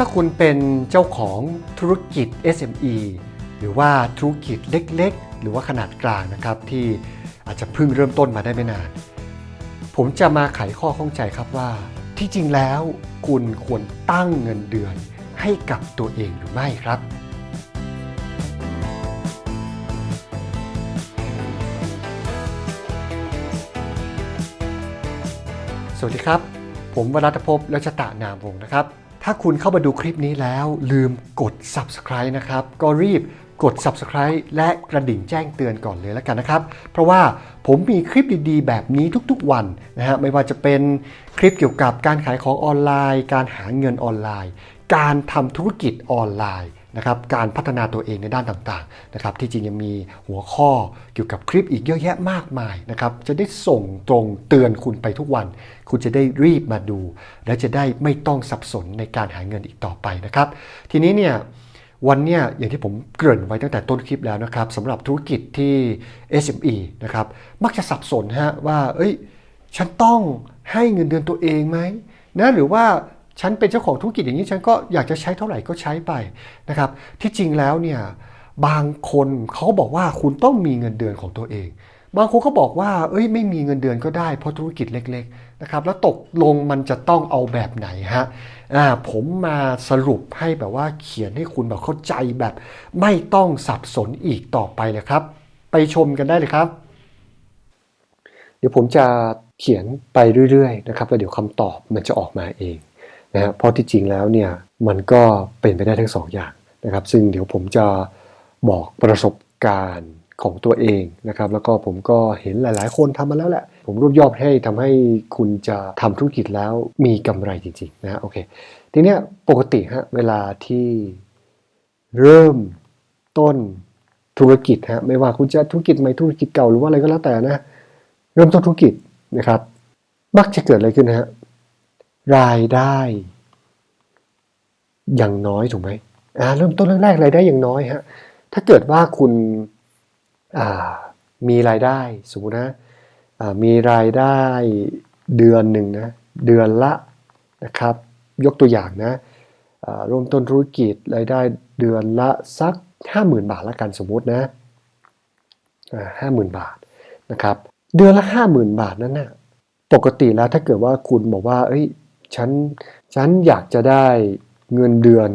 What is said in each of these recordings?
ถ้าคุณเป็นเจ้าของธุรกิจ SME หรือว่าธุรกิจเล็กๆ หรือว่าขนาดกลางนะครับ ที่อาจจะเพิ่งเริ่มต้นมาได้ไม่นาน ผมจะมาไขข้อข้องใจครับว่า ที่จริงแล้วคุณควรตั้งเงินเดือนให้กับตัวเองหรือไม่ครับ สวัสดีครับ ผมวรัตภพและชตะนามวงศ์นะครับ ถ้าคุณเข้ามาดูคลิปนี้แล้วลืมกด subscribe นะครับ ก็รีบกด subscribe และกระดิ่งแจ้งเตือนก่อนเลยแล้วกันนะครับ เพราะว่าผมมีคลิปดีๆ แบบนี้ทุกๆวันนะฮะไม่ว่าจะเป็นคลิปเกี่ยวกับการขายของออนไลน์ การหาเงินออนไลน์ การทำธุรกิจออนไลน์ นะครับการพัฒนาตัวเองในด้านต่างๆนะครับที่จริงยังมีหัวข้อเกี่ยวกับคลิปอีกเยอะแยะมากมายนะครับจะได้ส่งตรงเตือนคุณไปทุกวัน คุณจะได้รีบมาดู และจะได้ไม่ต้องสับสนในการหาเงินอีกต่อไปนะครับ ทีนี้เนี่ยวันเนี้ยอย่างที่ผมเกริ่นไว้ตั้งแต่ต้นคลิปแล้วนะครับสำหรับธุรกิจที่ SME นะครับมักจะสับสนฮะว่า เอ้ย ฉันต้องให้เงินเดือนตัวเองไหมนะหรือว่า ฉันเป็นเจ้าของธุรกิจอย่างนี้ฉันก็อยากจะใช้เท่าไหร่ก็ใช้ไปนะครับ ที่จริงแล้วเนี่ยบางคนเขาบอกว่าคุณต้องมีเงินเดือนของตัวเอง บางคนก็บอกว่า เอ้ยไม่มีเงินเดือนก็ได้เพราะธุรกิจเล็ก ๆนะครับ แล้วตกลงมันจะต้องเอาแบบไหนฮะอ่าผมมาสรุปให้แบบว่าเขียนให้คุณแบบเข้าใจแบบ ไม่ต้องสับสนอีกต่อไปเลยครับ ไปชมกันได้เลยครับ เดี๋ยวผมจะเขียนไปเรื่อยๆนะครับแล้วเดี๋ยวคำตอบมันจะออกมาเอง นะฮะเพราะที่จริงแล้วเนี่ยมันก็เป็นไปได้ทั้งสองอย่างนะครับ ซึ่งเดี๋ยวผมจะบอกประสบการณ์ของตัวเองนะครับแล้วก็ผมก็เห็นหลาย ๆ คนทำมาแล้วแหละ ผมรวบยอดให้ทำให้คุณจะทำธุรกิจแล้วมีกำไรจริง ๆ นะโอเคทีเนี้ยปกติฮะเวลาที่เริ่มต้นธุรกิจฮะไม่ว่าคุณจะธุรกิจใหม่ธุรกิจเก่าหรือว่าอะไรก็แล้วแต่นะ เริ่มต้นธุรกิจนะครับ มักจะเกิดอะไรขึ้นฮะ รายได้ อย่างน้อยถูกไหมอ่าเริ่มต้นแรกๆรายได้อย่างน้อยฮะถ้าเกิดว่าคุณอ่ามีรายได้สมมตินะอ่ามีรายได้เดือนหนึ่งนะเดือนละนะครับ ยกตัวอย่างนะเริ่มต้นธุรกิจรายได้เดือนละสักห้าหมื่นบาทละกันสมมุตินะห้าหมื่นบาทนะครับ เดือนละห้าหมื่นบาทนั้นนะ่ะปกติแล้วถ้าเกิดว่าคุณบอกว่า เอ้ย ฉันฉันอยากจะได้เงินเดือน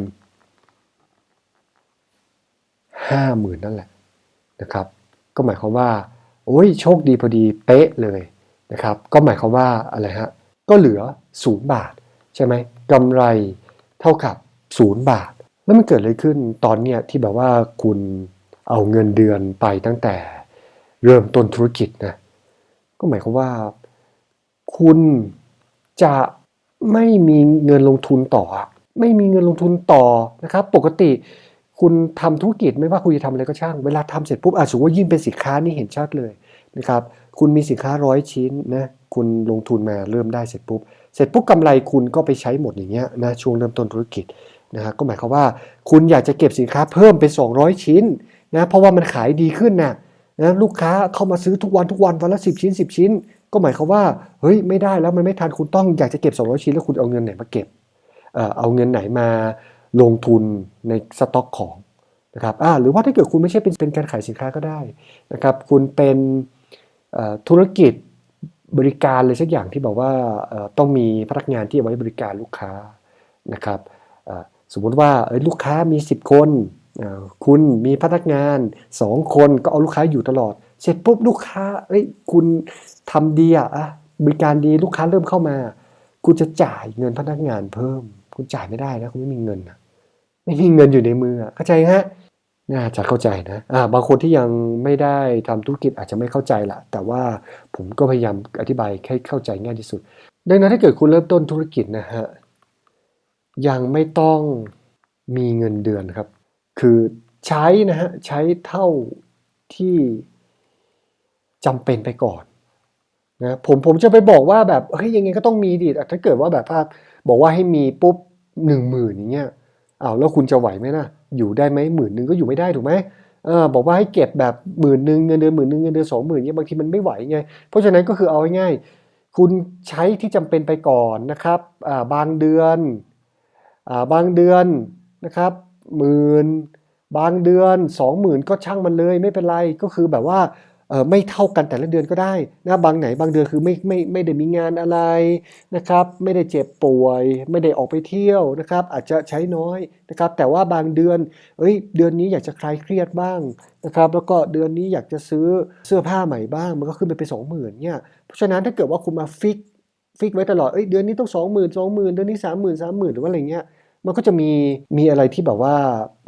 ห้าหมื่นนั่นแหละนะครับ ก็หมายความว่าโอ้ยโชคดีพอดีเป๊ะเลยนะครับ ก็หมายความว่าอะไรฮะก็เหลือศูนย์บาท ใช่ไหมกำไรเท่ากับศูนย์บาท แล้วมันเกิดอะไรขึ้นตอนเนี้ยที่แบบว่าคุณเอาเงินเดือนไปตั้งแต่เริ่มต้นธุรกิจนะก็หมายความว่า คุณจะ ไม่มีเงินลงทุนต่อ ไม่มีเงินลงทุนต่อนะครับ ปกติคุณทำธุรกิจไม่ว่าคุณจะทำอะไรก็ช่าง เวลาทำเสร็จปุ๊บอะสมมติว่ายิ่งเป็นสินค้านี่เห็นชัดเลยนะครับ คุณมีสินค้าร้อยชิ้นนะคุณลงทุนมาเริ่มได้เสร็จปุ๊บ เสร็จปุ๊บกำไรคุณก็ไปใช้หมดอย่างเงี้ยนะช่วงเริ่มต้นธุรกิจนะฮะก็หมายความว่าคุณอยากจะเก็บสินค้าเพิ่มเป็น 200 ชิ้นนะเพราะว่ามันขายดีขึ้นนะนะลูกค้าเข้ามาซื้อทุกวันทุกวันวันละ 10 ชิ้น 10 ชิ้น ก็หมายความว่าเฮ้ยไม่ได้แล้วมันไม่ทันคุณต้องอยากจะเก็บ 200 ชิ้นแล้วคุณเอาเงินไหนมาเก็บเอาเงินไหนมาลงทุนในสต็อกของนะครับอ่าหรือว่าถ้าเกิดคุณไม่ใช่เป็นเป็นการขายสินค้าก็ได้นะครับคุณเป็นธุรกิจบริการเลยสักอย่างที่บอกว่าต้องมีพนักงานที่ไว้บริการลูกค้านะครับสมมุติว่าเอ้ยลูกค้ามี 10 คนคุณมีพนักงาน 2 คนก็เอาลูกค้าอยู่ตลอด เสร็จปุ๊บลูกค้าเอ้ยคุณทำดีอะอะบริการดีลูกค้าเริ่มเข้ามา คุณจะจ่ายเงินพนักงานเพิ่ม คุณจ่ายไม่ได้นะคุณไม่มีเงินนะไม่มีเงินอยู่ในมือเข้าใจฮะน่าจะเข้าใจนะอ่าบางคนที่ยังไม่ได้ทำธุรกิจอาจจะไม่เข้าใจละแต่ว่าผมก็พยายามอธิบายให้เข้าใจง่ายที่สุด ดังนั้นถ้าเกิดคุณเริ่มต้นธุรกิจนะฮะยังไม่ต้องมีเงินเดือนครับ คือใช้นะฮะใช้เท่าที่ จำเป็นไปก่อนนะผมผมจะไปบอกว่าแบบเฮ้ยยังไงก็ต้องมีดิถ้าเกิดว่าแบบว่าบอกว่าให้มีปุ๊บหนึ่งหมื่นอย่างเงี้ยอ้าวแล้วคุณจะไหวไหมนะอยู่ได้ไหมหมื่นหนึ่งก็อยู่ไม่ได้ถูกไหมเออบอกว่าให้เก็บแบบหมื่นหนึ่งเงินเดือนหมื่นหนึ่งเงินเดือนสองหมื่นเงี้ยบางทีมันไม่ไหวไง เพราะฉะนั้นก็คือเอาง่ายๆคุณใช้ที่จำเป็นไปก่อนนะครับอ่าบางเดือนอ่าบางเดือนนะครับหมื่นบางเดือนสองหมื่นก็ช่างมันเลยไม่เป็นไรก็คือแบบว่า ไม่เท่ากันแต่ละเดือนก็ได้นะบางไหนบางเดือนคือไม่ไม่ไม่ได้มีงานอะไรนะครับไม่ได้เจ็บป่วย ไม่ได้ออกไปเที่ยวนะครับอาจจะใช้น้อยนะครับแต่ว่าบางเดือนเอ้ยเดือนนี้อยากจะคลายเครียดบ้างนะครับแล้วก็เดือนนี้อยากจะซื้อเสื้อผ้าใหม่บ้าง มันก็ขึ้นไปเป็นสองหมื่นเนี่ยเพราะฉะนั้นถ้าเกิดว่าคุณมาฟิกฟิกไว้ตลอดเอ้ยเดือนนี้ต้องสองหมื่นสองหมื่นเดือนนี้สามหมื่นสามหมื่นหรือว่าอะไรเงี้ยมันก็จะมีมีอะไรที่แบบว่า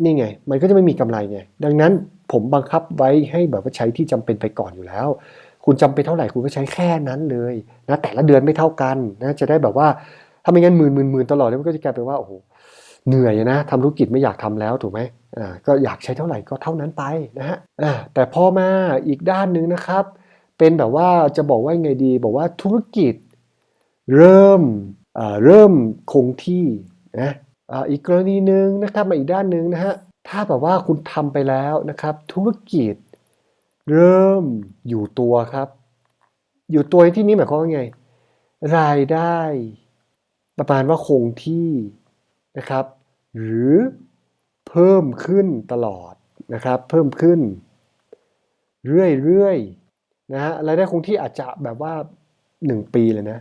นี่ไง มันก็จะไม่มีกำไรไงดังนั้น ผมบังคับไว้ให้แบบว่าใช้ที่จำเป็นไปก่อนอยู่แล้ว คุณจำเป็นเท่าไหร่คุณก็ใช้แค่นั้นเลยนะแต่ละเดือนไม่เท่ากันนะจะได้แบบว่าถ้าไม่งั้นหมื่นหมื่นหมื่นตลอดเนี่ยมันก็จะกลายเป็นว่าโอ้โหเหนื่อยนะทำธุรกิจไม่อยากทำแล้วถูกไหมอ่าก็อยากใช้เท่าไหร่ก็เท่านั้นไปนะฮะอ่าแต่พอมาอีกด้านหนึ่งนะครับ เป็นแบบว่าจะบอกว่าไงดี บอกว่าธุรกิจเริ่มอ่าเริ่มคงที่นะอ่าอีกกรณีหนึ่งนะครับมาอีกด้านหนึ่งนะฮะ ถ้าแบบว่าคุณทำไปแล้วนะครับ ธุรกิจเริ่มอยู่ตัวครับ อยู่ตัวในที่นี้หมายความว่าไง รายได้ประมาณว่าคงที่นะครับ หรือเพิ่มขึ้นตลอดนะครับ เพิ่มขึ้น เรื่อยๆนะฮะรายได้คงที่อาจจะแบบว่า 1 ปีเลยนะ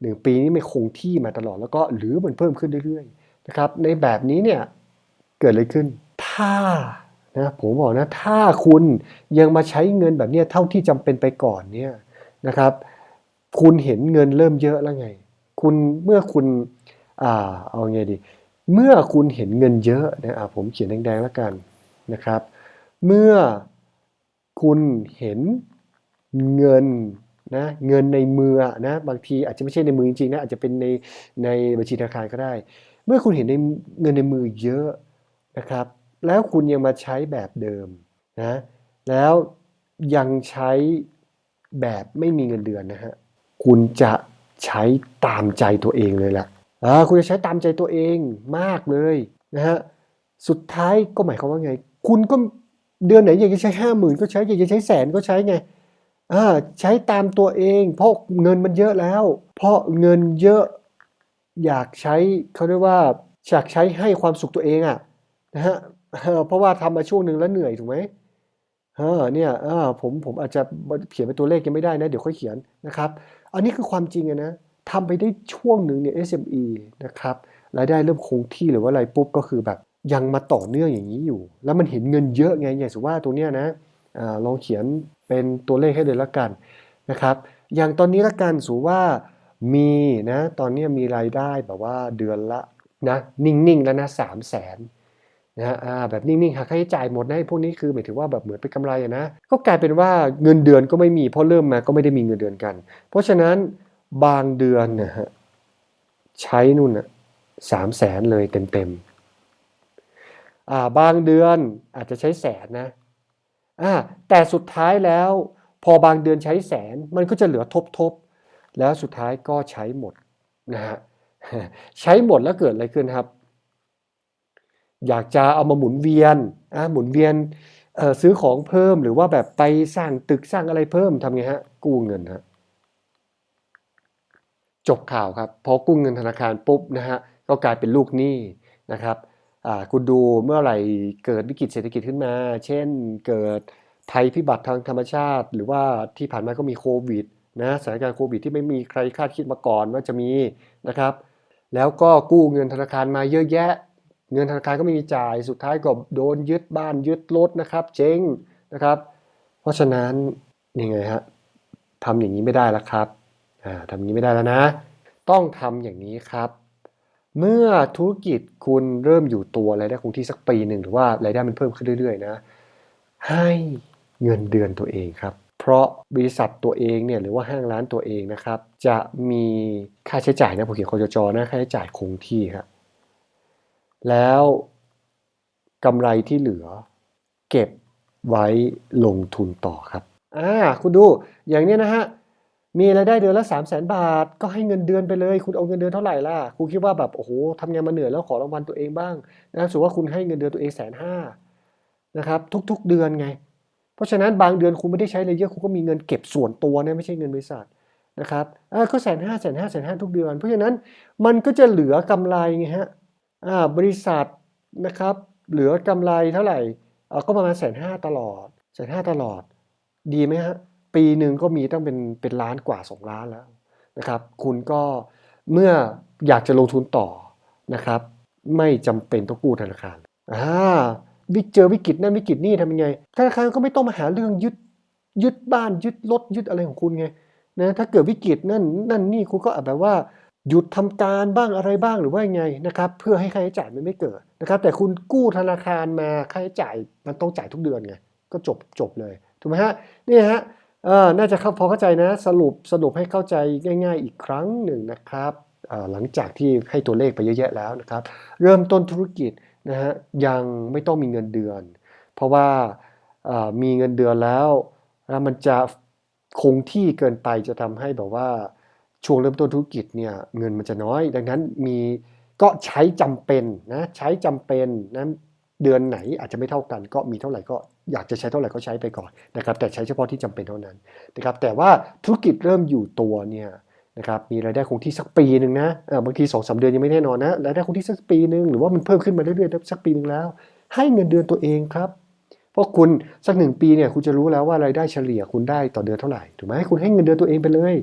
หนึ่งปีนี้ไม่คงที่มาตลอดแล้วก็หรือมันเพิ่มขึ้นเรื่อยๆนะครับ ในแบบนี้เนี่ยเกิดอะไรขึ้น ถ้านะผมบอกนะถ้าคุณยังมาใช้เงินแบบนี้เท่าที่จำเป็นไปก่อนเนี่ยนะครับ คุณเห็นเงินเริ่มเยอะแล้วไง คุณเมื่อคุณอ่าเอาไงดี เมื่อคุณเห็นเงินเยอะนะอ่าผมเขียนแดงๆแล้วกันนะครับ เมื่อคุณเห็นเงินนะเงินในมือนะบางทีอาจจะไม่ใช่ในมือจริงๆนะอาจจะเป็นในในบัญชีธนาคารก็ได้ เมื่อคุณเห็นในเงินในมือเยอะนะครับ แล้วคุณยังมาใช้แบบเดิมนะแล้วยังใช้แบบไม่มีเงินเดือนนะฮะคุณจะใช้ตามใจตัวเองเลยแหละอ่าคุณจะใช้ตามใจตัวเองมากเลยนะฮะสุดท้ายก็หมายความว่าไง คุณก็เดือนไหนอยากจะใช้ห้าหมื่นก็ใช้อยากจะใช้แสนก็ใช้ไงอ่าใช้ตามตัวเอง เพราะเงินมันเยอะแล้ว เพราะเงินเยอะอยากใช้เขาเรียกว่าอยากใช้ให้ความสุขตัวเองอะนะฮะ เพราะว่าทำมาช่วงหนึ่งแล้วเหนื่อยถูกไหมเออเนี่ยเออผมผมอาจจะเขียนเป็นตัวเลขยังไม่ได้นะ เดี๋ยวค่อยเขียนนะครับ อันนี้คือความจริงอะนะทำไปได้ช่วงหนึ่งเนี่ย SME นะครับรายได้เริ่มคงที่หรือว่าอะไรปุ๊บก็คือแบบยังมาต่อเนื่องอย่างนี้อยู่ แล้วมันเห็นเงินเยอะไงอย่างสมมติว่าตัวเนี้ยนะอาลองเขียนเป็นตัวเลขให้เลยละกันนะครับ อย่างตอนนี้ละกันสูว่ามีนะตอนนี้มีรายได้แบบว่าเดือนละนะนิ่งๆแล้วนะสามแสน นะอ่าแบบนิ่งๆหาค่าใช้จ่ายหมดนะพวกนี้คือหมายถึงว่าแบบเหมือนเป็นกำไรอะนะก็กลายเป็นว่าเงินเดือนก็ไม่มีเพราะเริ่มมาก็ไม่ได้มีเงินเดือนกัน เพราะฉะนั้นบางเดือนนะฮะใช้นู่นน่ะสามแสนเลยเต็มๆอ่าบางเดือนอาจจะใช้แสนนะอ่าแต่สุดท้ายแล้ว พอบางเดือนใช้แสนมันก็จะเหลือทบๆ แล้วสุดท้ายก็ใช้หมดนะฮะใช้หมดแล้วเกิดอะไรขึ้นครับ อยากจะเอามาหมุนเวียนอ่าหมุนเวียนซื้อของเพิ่มหรือว่าแบบไปสร้างตึกสร้างอะไรเพิ่มทำไงฮะกู้เงินฮะจบข่าวครับพอกู้เงินธนาคารปุ๊บนะฮะก็กลายเป็นลูกหนี้นะครับคุณดูเมื่อไหร่เกิดวิกฤตเศรษฐกิจขึ้นมา เช่นเกิดภัยพิบัติทางธรรมชาติ หรือว่าที่ผ่านมาก็มีโควิดนะสถานการณ์โควิดที่ไม่มีใครคาดคิดมาก่อนว่าจะมีนะครับ แล้วก็กู้เงินธนาคารมาเยอะแยะ เงินธนาคารก็ไม่มีจ่ายสุดท้ายก็โดนยึดบ้านยึดรถนะครับเจ๊งนะครับ เพราะฉะนั้นยังไงฮะทำอย่างนี้ไม่ได้แล้วครับอ่าทำอย่างนี้ไม่ได้แล้วนะ ต้องทำอย่างนี้ครับ เมื่อธุรกิจคุณเริ่มอยู่ตัวรายได้คงที่สักปีหนึ่งหรือว่ารายได้มันเพิ่มขึ้นเรื่อยๆนะให้เงินเดือนตัวเองครับเพราะบริษัทตัวเองเนี่ยหรือว่าห้างร้านตัวเองนะครับ จะมีค่าใช้จ่ายนะผมเขียนคอจจนะค่าใช้จ่ายคงที่ครับ แล้วกำไรที่เหลือ เก็บไว้ลงทุนต่อครับอ่าคุณดูอย่างนี้นะฮะมีรายได้เดือนละ3 0 0 0 0 0 บาท ก็ให้เงินเดือนไปเลย คุณเอาเงินเดือนเท่าไหร่ล่ะคุณคิดว่าแบบโอ้โหทำงานมาเหนื่อยแล้วขอรางวัลตัวเองบ้างนะครับสมมติว่าคุณให้เงินเดือนตัวเองแสนห้านะครับทุกๆเดือนไง เพราะฉะนั้นบางเดือนคุณไม่ได้ใช้เลยเยอะคุณก็มีเงินเก็บส่วนตัวนะไม่ใช่เงินบริษัทนะครับก็แสนห้าแสนห้าแสนห้าทุกเดือน เพราะฉะนั้นมันก็จะเหลือกำไรไงฮะ บริษัทนะครับเหลือกำไรเท่าไหร่ก็ประมาณแสนห้าตลอดแสนห้าตลอด ดีไหมฮะปีหนึ่งก็มีตั้งเป็นเป็นล้านกว่า 2 ล้านแล้วนะครับ คุณก็เมื่ออยากจะลงทุนต่อนะครับ ไม่จำเป็นต้องกู้ธนาคารอ่าวิเจอวิกฤตนั่นวิกฤตนี่ทำยังไงธนาคารก็ไม่ต้องมาหาเรื่องยึดยึดบ้านยึดรถยึดอะไรของคุณไงนะถ้าเกิดวิกฤตนั่นนั่นนี่คุณก็แบบว่า หยุดทำการบ้างอะไรบ้างหรือว่ายังไงนะครับ เพื่อให้ค่าใช้จ่ายมันไม่เกิดนะครับ แต่คุณกู้ธนาคารมาค่าใช้จ่ายมันต้องจ่ายทุกเดือนไงก็จบจบเลยถูกไหมฮะนี่ฮะเออน่าจะเข้าพอเข้าใจนะสรุปสรุปให้เข้าใจง่าย ๆ อีกครั้งหนึ่งนะครับหลังจากที่ให้ตัวเลขไปเยอะแยะแล้วนะครับ เริ่มต้นธุรกิจนะฮะยังไม่ต้องมีเงินเดือน เพราะว่ามีเงินเดือนแล้ว มันจะคงที่เกินไปจะทำให้แบบว่า ช่วงเริ่มต้นธุรกิจเนี่ยเงินมันจะน้อย ดังนั้นมีก็ใช้จำเป็นนะใช้จำเป็นนะเดือนไหนอาจจะไม่เท่ากัน ก็มีเท่าไหร่ก็อยากจะใช้เท่าไหร่ก็ใช้ไปก่อนนะครับแต่ใช้เฉพาะที่จำเป็นเท่านั้นนะครับแต่ว่าธุรกิจเริ่มอยู่ตัวเนี่ยนะครับมีรายได้คงที่สักปีหนึ่งนะเออบางทีสองสามเดือนยังไม่แน่นอนนะรายได้คงที่สักปีหนึ่งหรือว่ามันเพิ่มขึ้นมาเรื่อยๆสักปีหนึ่งแล้ว ให้เงินเดือนตัวเองครับ เพราะคุณสักหนึ่งปีเนี่ยคุณจะรู้แล้วว่ารายได้เฉลี่ยคุณได้ต่อเดือนเท่าไหร่ถูกไหมให้คุณให้เงินเดือนตัวเองไปเลย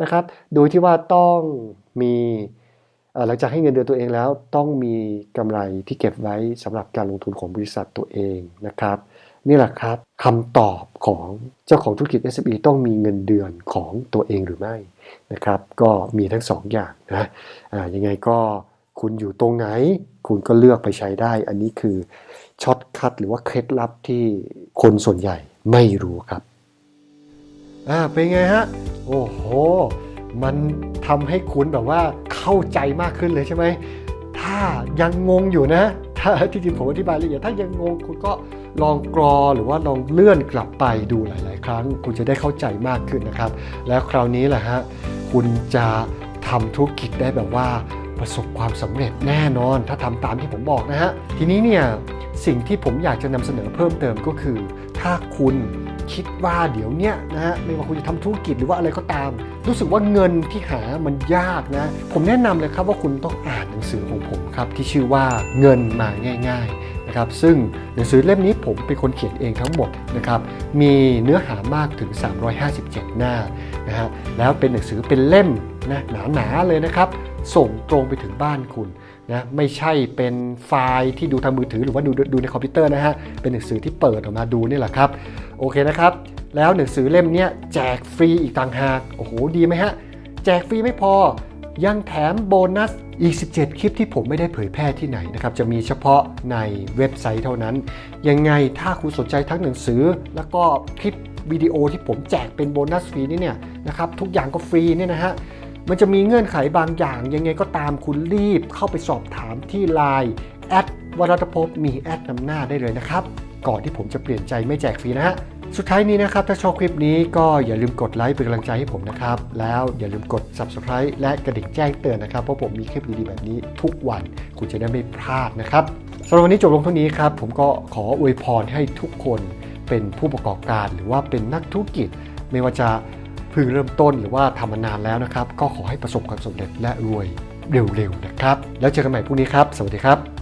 นะครับ โดยที่ว่าต้องมีหลังจากให้เงินเดือนตัวเองแล้วต้องมีกำไรที่เก็บไว้สำหรับการลงทุนของบริษัทตัวเองนะครับ นี่แหละครับคำตอบของเจ้าของธุรกิจ SME ต้องมีเงินเดือนของตัวเองหรือไม่นะครับ ก็มีทั้งสองอย่างนะอ่ายังไงก็ คุณอยู่ตรงไหน คุณก็เลือกไปใช้ได้ อันนี้คือช็อตคัทหรือว่าเคล็ดลับที่คนส่วนใหญ่ไม่รู้ครับ อ่าเป็นไงฮะ โอ้โห มันทำให้คุณแบบว่าเข้าใจมากขึ้นเลยใช่ไหม ถ้ายังงงอยู่นะถ้าที่จริงผมอธิบายละเอียดถ้ายังงงคุณก็ลองกรอหรือว่าลองเลื่อนกลับไปดูหลาย ๆ ครั้ง คุณจะได้เข้าใจมากขึ้นนะครับ แล้วคราวนี้แหละฮะคุณจะทำธุรกิจได้แบบว่า ประสบความสำเร็จแน่นอน ถ้าทำตามที่ผมบอกนะฮะ ทีนี้เนี่ยสิ่งที่ผมอยากจะนำเสนอเพิ่มเติมก็คือ ถ้าคุณคิดว่าเดี๋ยวเนี้ยนะฮะไม่ว่าคุณจะทำธุรกิจหรือว่าอะไรก็ตาม รู้สึกว่าเงินที่หามันยากนะ ผมแนะนำเลยครับว่าคุณต้องอ่านหนังสือของผมครับ ที่ชื่อว่าเงินมาง่าย ๆนะครับ ซึ่งหนังสือเล่มนี้ผมเป็นคนเขียนเองทั้งหมดนะครับ มีเนื้อหามากถึง 357 หน้านะฮะแล้วเป็นหนังสือเป็นเล่มนะหนาๆเลยนะครับ ส่งตรงไปถึงบ้านคุณนะไม่ใช่เป็นไฟล์ที่ดูทางมือถือหรือว่าดูดูในคอมพิวเตอร์นะฮะเป็นหนังสือที่เปิดออกมาดูนี่แหละครับโอเคนะครับ แล้วหนังสือเล่มนี้แจกฟรีอีกต่างหากโอ้โหดีไหมฮะแจกฟรีไม่พอยังแถมโบนัสอีก 17 คลิปที่ผมไม่ได้เผยแพร่ที่ไหนนะครับ จะมีเฉพาะในเว็บไซต์เท่านั้น ยังไงถ้าคุณสนใจทั้งหนังสือ แล้วก็คลิปวิดีโอที่ผมแจกเป็นโบนัสฟรีนี่เนี่ยนะครับ ทุกอย่างก็ฟรีเนี่ยนะฮะ มันจะมีเงื่อนไขบางอย่าง ยังไงก็ตามคุณรีบเข้าไปสอบถามที่ Line แอดวรัตภพมีแอดนำหน้าได้เลยนะครับ ก่อนที่ผมจะเปลี่ยนใจไม่แจกฟรีนะฮะสุดท้ายนี้นะครับ ถ้าชอบคลิปนี้ก็อย่าลืมกดไลค์เป็นกำลังใจให้ผมนะครับ แล้วอย่าลืมกด Subscribe และกระดิ่งแจ้งเตือนนะครับ เพราะผมมีคลิปดีๆแบบนี้ทุกวันคุณจะได้ไม่พลาดนะครับสำหรับวันนี้จบลงเท่านี้ครับ ผมก็ขออวยพรให้ทุกคนเป็นผู้ประกอบการ หรือว่าเป็นนักธุรกิจ ไม่ว่าจะ พิ่งเริ่มต้นหรือว่าทำมานานแล้วนะครับ ก็ขอให้ประสบความสำเร็จและรวยเร็วๆนะครับ แล้วเจอกันใหม่พรุ่งนี้ครับ สวัสดีครับ